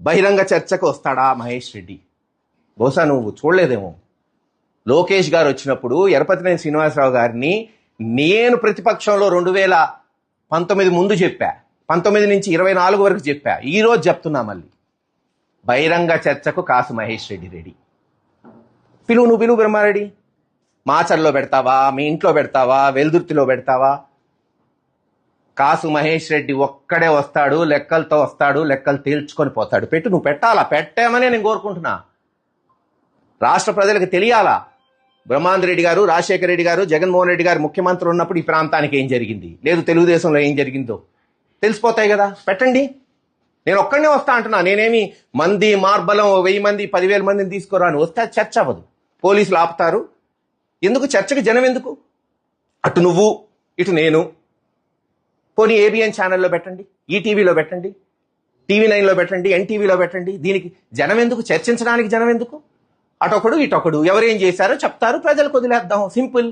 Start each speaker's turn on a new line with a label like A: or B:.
A: బహిరంగ చర్చకు వస్తాడా మహేష్ రెడ్డి? బహుశా నువ్వు చూడలేదేమో. లోకేష్ గారు వచ్చినప్పుడు ఎరపతినేని శ్రీనివాసరావు గారిని నేను ప్రతిపక్షంలో రెండు వేల పంతొమ్మిది ముందు చెప్పా. పంతొమ్మిది నుంచి ఇరవై నాలుగు వరకు చెప్పా. ఈరోజు చెప్తున్నా మళ్ళీ. బహిరంగ చర్చకు కాసు మహేష్ రెడ్డి రెడీ. పిలువు నువ్వు పిలువు బ్రహ్మారెడ్డి. మాచర్లో పెడతావా? మీ ఇంట్లో పెడతావా? వెల్దుర్తిలో పెడతావా? కాసు మహేష్ రెడ్డి ఒక్కడే వస్తాడు లెక్కలతో వస్తాడు లెక్కలు తేల్చుకొని పోతాడు. పెట్టు నువ్వు పెట్టాలా? పెట్టామనే నేను కోరుకుంటున్నా. రాష్ట్ర ప్రజలకు తెలియాలా? బ్రహ్మాంద్ రెడ్డి గారు రాజశేఖర రెడ్డి గారు జగన్మోహన్ రెడ్డి గారు ముఖ్యమంత్రి ఉన్నప్పుడు ఈ ప్రాంతానికి ఏం జరిగింది? లేదు తెలుగుదేశంలో ఏం జరిగిందో? తెలిసిపోతాయి కదా? పెట్టండి. నేను ఒక్కడనే వస్తా అంటున్నా. నేనేమి మంది మార్బలం వెయ్యి మంది పదివేల మందిని తీసుకురాను. వస్తే చర్చ అవ్వదు. పోలీసులు ఆపుతారు. ఎందుకు? చర్చకి జనం ఎందుకు? అటు నువ్వు ఇటు నేను. పోనీ ఏబిఎన్ ఛానల్లో పెట్టండి ఈటీవీలో పెట్టండి టీవీ నైన్లో పెట్టండి ఎన్టీవీలో పెట్టండి. దీనికి జనం ఎందుకు? చర్చించడానికి జనం ఎందుకు? అటొకడు ఇటొకడు. ఎవరేం చేశారో చెప్తారు. ప్రజలకు వదిలేద్దాం. సింపుల్.